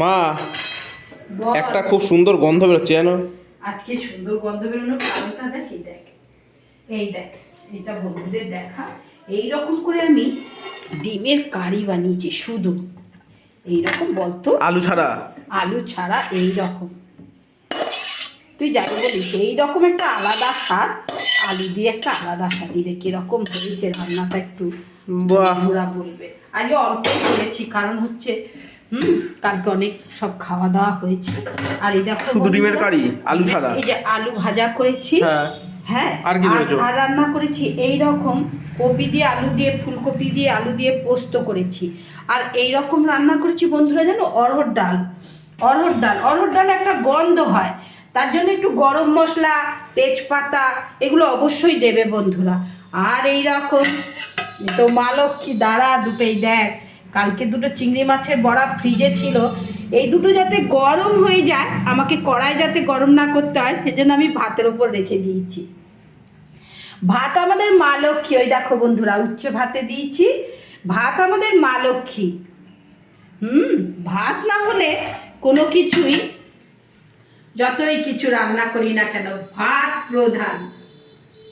মা। একটা খুব সুন্দর গন্ধ বেরোচ্ছে জানো? আজকে সুন্দর গন্ধ বেরোনোর কারণটা দেখ এই দেখ। এই দেখ এটা বন্ধুদের দেখা। এই রকম করে আমি ডিমের কারি বানিয়েছি শুধু। এই রকম বলতো? আলু ছাড়া। আলু ছাড়া এই রকম তুই যাই বলিস এই রকম একটা আলাদা স্বাদ আলু দিয়ে একটা আলাদা স্বাদ। এই দেখ কীরকম হয়েছে রান্নাটা একটু। বন্ধুরা বলবে। আজকে অল্প করেছি কারণ হচ্ছে হুম কালকে অনেক সব খাওয়া দাওয়া হয়েছে। আর এই দেখো শুধু ডিমের কারি, আলু ছাড়া? এই যে আলু ভাজা করেছি। হ্যাঁ। হ্যাঁ আর কি আর রান্না করেছি এই রকম কপি দিয়ে আলু দিয়ে ফুলকপি দিয়ে আলু দিয়ে পোস্ত করেছি। আর এই রকম রান্না করেছি বন্ধুরা জানো অরহর ডাল। অরহর ডাল অরহর ডাল একটা গন্ধ হয়। তার জন্য একটু গরম মশলা তেজপাতা এগুলো অবশ্যই দেবে বন্ধুরা। আর এই রকম তো মা লক্ষ্মী দাঁড়া দুটোই দেখ। কালকে দুটো চিংড়ি মাছের বড়া ফ্রিজে ছিল। এই দুটো যাতে গরম হয়ে যায়, আমাকে কড়াই যাতে গরম না করতে হয়, সেজন্য আমি ভাতের উপর রেখে দিয়েছি। ভাত আমাদের মা লক্ষ্মী, ওই দেখো বন্ধুরা উচ্চ ভাতে দিয়েছি। ভাত আমাদের মা লক্ষ্মী। হুম, ভাত না হলে কোনো কিছুই, যতই কিছু রান্না করি না কেন, ভাত প্রধান।